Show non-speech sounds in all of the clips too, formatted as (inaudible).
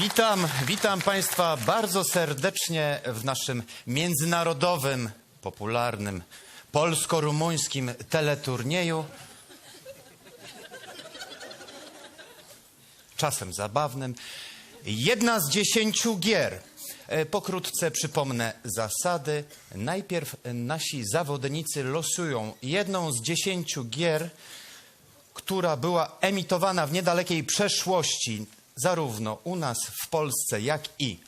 Witam, witam Państwa bardzo serdecznie w naszym międzynarodowym, popularnym, polsko-rumuńskim teleturnieju. Czasem zabawnym. Jedna z dziesięciu gier. E, Pokrótce przypomnę zasady. Najpierw nasi zawodnicy losują jedną z dziesięciu gier, która była emitowana w niedalekiej przeszłości, zarówno u nas w Polsce, jak i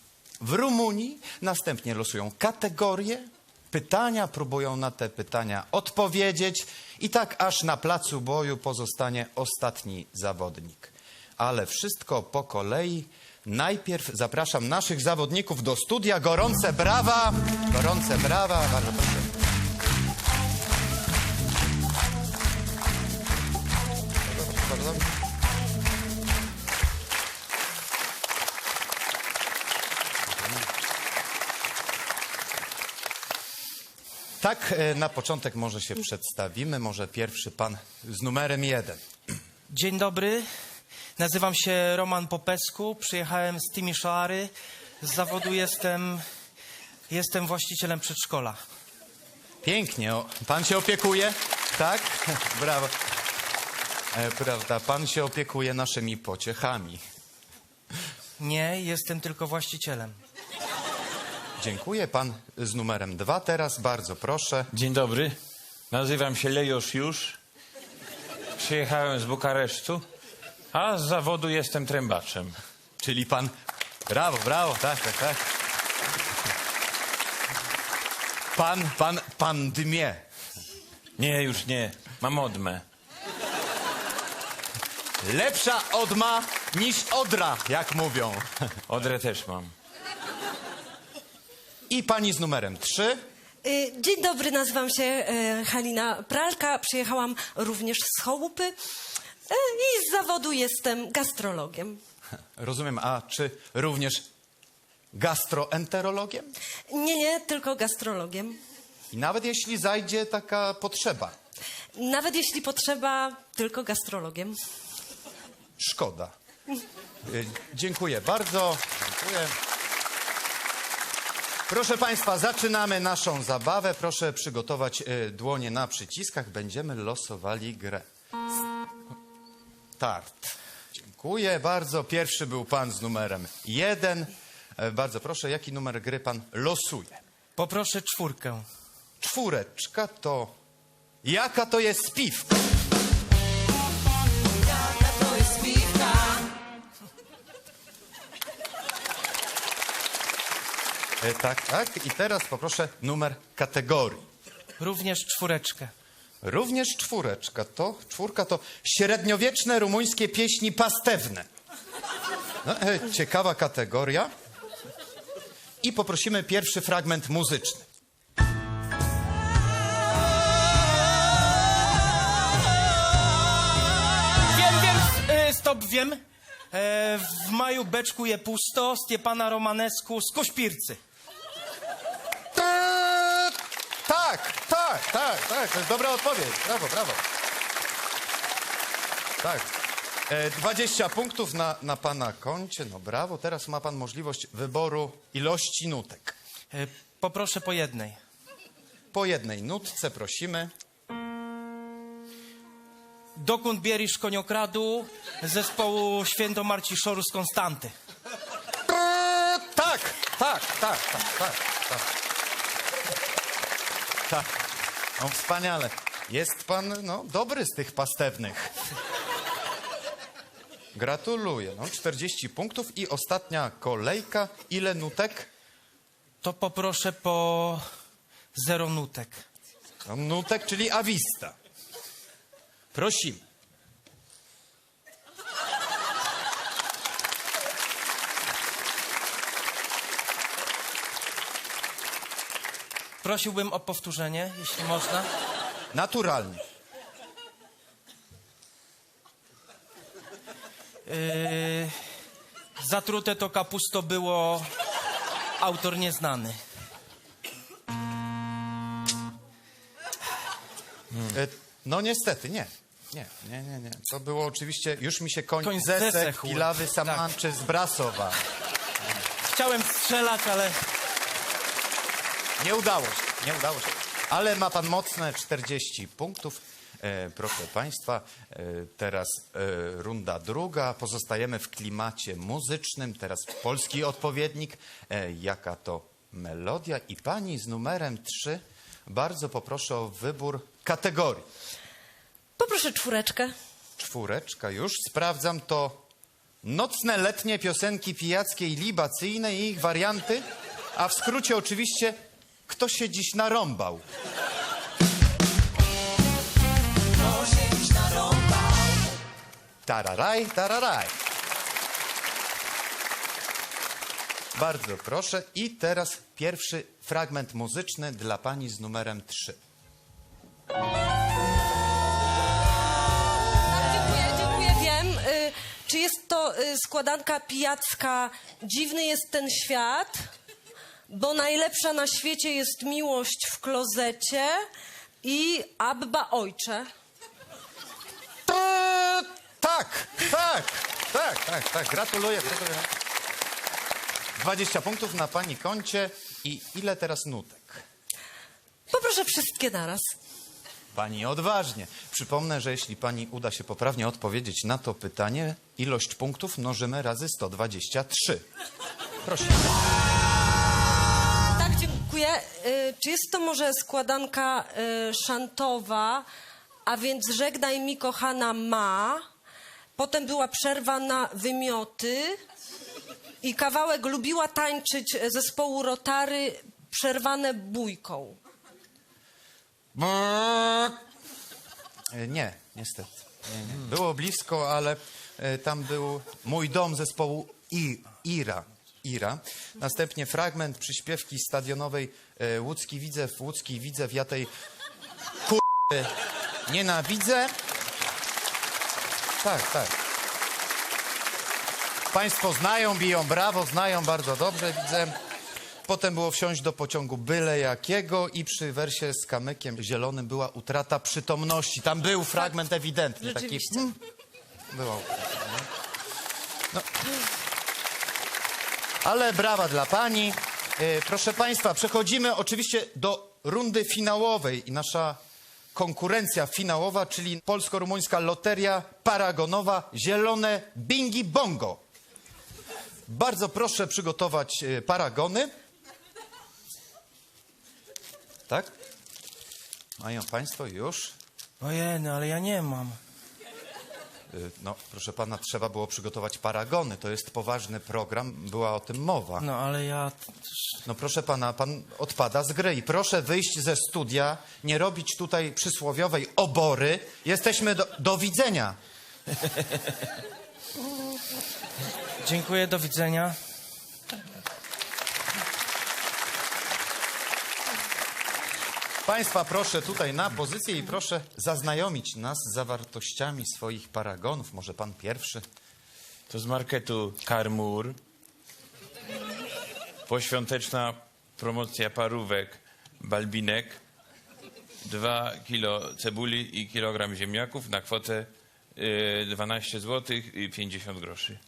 w Rumunii. Następnie losują kategorie, pytania, próbują na te pytania odpowiedzieć i tak aż na placu boju pozostanie ostatni zawodnik. Ale wszystko po kolei. Najpierw zapraszam naszych zawodników do studia. Gorące brawa! Gorące brawa, bardzo proszę. Bardzo dobrze. Tak, e, na początek może się przedstawimy. Może pierwszy pan z numerem jeden. Dzień dobry, nazywam się Roman Popesku, przyjechałem z Timisoary. Z zawodu jestem, jestem właścicielem przedszkola. Pięknie. O, pan się opiekuje? Tak? (laughs) Brawo. E, prawda, pan się opiekuje naszymi pociechami. Nie, jestem tylko właścicielem. Dziękuję. Pan z numerem dwa teraz, bardzo proszę. Dzień dobry, nazywam się Lejos Już. Przyjechałem z Bukaresztu, a z zawodu jestem trębaczem. Czyli pan... Brawo, brawo, tak, tak, tak. Pan, pan, pan dmie. Nie, już nie, mam odmę. Lepsza odma niż odra, jak mówią. Odrę też mam. I pani z numerem trzy. Y, Dzień dobry, nazywam się e, Halina Pralka. Przyjechałam również z Chałupy e, i z zawodu jestem gastrologiem. (laughs) Rozumiem, a czy również gastroenterologiem? Nie, nie, tylko gastrologiem. I nawet jeśli zajdzie taka potrzeba, Nawet jeśli potrzeba, tylko gastrologiem. szkoda. Y, Dziękuję bardzo. Dziękuję. Proszę Państwa, zaczynamy naszą zabawę. Proszę przygotować y, dłonie na przyciskach. Będziemy losowali grę. Start. Dziękuję bardzo. Pierwszy był Pan z numerem jeden. E, Bardzo proszę, jaki numer gry Pan losuje? Poproszę czwórkę. Czwóreczka to... Jaka to jest piwka? E, tak, tak. I teraz poproszę numer kategorii. Również czwóreczkę. Również czwóreczka to, czwórka to średniowieczne rumuńskie pieśni pastewne. No, e, ciekawa kategoria. I poprosimy pierwszy fragment muzyczny. Wiem, wiem, y, stop, wiem. E, w maju beczkuje pusto, Stiepana Romanesku z Kośpircy. Tak, tak, tak, tak. To jest dobra odpowiedź. Brawo, brawo. Tak. E, 20 punktów na, na pana koncie. No brawo. Teraz ma pan możliwość wyboru ilości nutek. E, poproszę po jednej. Po jednej nutce prosimy. Dokąd bierisz koniokradu zespołu Świętomarciszoru z Konstanty. Tak, tak, tak, tak, tak, tak. Tak. No wspaniale. Jest pan, no, dobry z tych pastewnych. Gratuluję. No, 40 punktów i ostatnia kolejka. Ile nutek? To poproszę po zero nutek. No, nutek, czyli awista. Prosimy. Prosiłbym o powtórzenie, jeśli można. Naturalnie. Yy, zatrute to kapusto było autor nieznany. E, no niestety, nie. Nie, nie, nie, nie. To było oczywiście, już mi się koń, Koń zesek, zesechł. Pilawy Tak. Samanczy z Brasowa. chciałem strzelać, ale Nie udało się, nie udało się. Ale ma pan mocne 40 punktów. E, proszę państwa, e, teraz e, runda druga. Pozostajemy w klimacie muzycznym. Teraz polski odpowiednik. E, jaka to melodia? I pani z numerem 3 bardzo poproszę o wybór kategorii. Poproszę czwóreczkę. Czwóreczka już. Sprawdzam to nocne, letnie piosenki pijackie i libacyjne i ich warianty. A w skrócie oczywiście, kto się dziś narąbał. Tararaj, tararaj. Bardzo proszę. I teraz pierwszy fragment muzyczny dla pani z numerem 3. Tak, dziękuję, dziękuję. Wiem. Y, czy jest to y, składanka pijacka Dziwny jest ten świat? Bo najlepsza na świecie jest miłość w klozecie i Abba Ojcze. To, tak, tak, tak, tak, tak. Gratuluję, gratuluję. 20 punktów na pani koncie. I ile teraz nutek? Poproszę wszystkie naraz. Pani odważnie. Przypomnę, że jeśli pani uda się poprawnie odpowiedzieć na to pytanie, ilość punktów mnożymy razy 123. Proszę. Y, czy jest to może składanka y, szantowa, a więc żegnaj mi kochana ma, potem była przerwa na wymioty i kawałek lubiła tańczyć zespołu Rotary przerwane bójką. E, Nie, niestety. Nie, nie. Było blisko, ale e, tam był mój dom zespołu I, Ira. Ira. Następnie fragment przyśpiewki stadionowej e, Łódzki Widzew, Łódzki Widzew, ja tej kur... nienawidzę. Tak, tak. Państwo znają, biją brawo, znają bardzo dobrze, widzę. Potem było wsiąść do pociągu byle jakiego i przy wersie z kamykiem zielonym była utrata przytomności. Tam był fragment ewidentny. Taki, Rzeczywiście. mm, nie? no. Ale brawa dla pani. E, proszę państwa, przechodzimy oczywiście do rundy finałowej i nasza konkurencja finałowa, czyli polsko-rumuńska loteria paragonowa Zielone Bingi Bongo. Bardzo proszę przygotować e, paragony. Tak? Mają Państwo już? ojej, no ale ja nie mam. Y, No, proszę pana, trzeba było przygotować paragony. To jest poważny program, była o tym mowa. No ale ja... No proszę pana, pan odpada z gry i proszę wyjść ze studia, nie robić tutaj przysłowiowej obory. Jesteśmy do, do widzenia. Dziękuję, do widzenia. Państwa proszę tutaj na pozycję i proszę zaznajomić nas z zawartościami swoich paragonów. Może pan pierwszy? To z marketu Karmur. Poświąteczna promocja parówek Balbinek. Dwa kilo cebuli i kilogram ziemniaków na kwotę y, 12 zł i 50 groszy.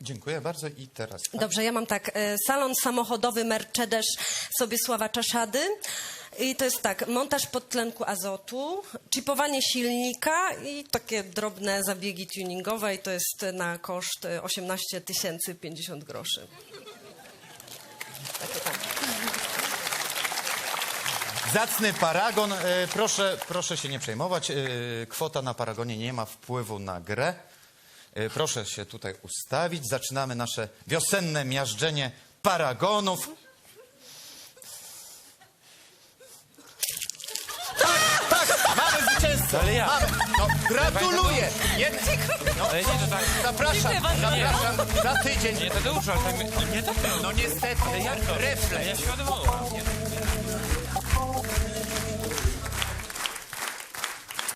Dziękuję bardzo i teraz. Dobrze, ja mam tak, e, salon samochodowy Mercedes Sobiesława Czaszady. I to jest tak, montaż podtlenku azotu, chipowanie silnika i takie drobne zabiegi tuningowe i to jest na koszt e, 18 tysięcy 50 groszy. Takie tam. Zacny paragon. E, Proszę, proszę się nie przejmować. E, Kwota na paragonie nie ma wpływu na grę. E, Proszę się tutaj ustawić. Zaczynamy nasze wiosenne miażdżenie paragonów. Tak, tak, Ale ja. Mamy. No, gratuluję. Nie, no, Ale nie, to tak... zapraszam, zapraszam za tydzień. Nie, Tadeuszu, ale tak... Nie tak No niestety, to? refleks. Ja się odwołam. Nie.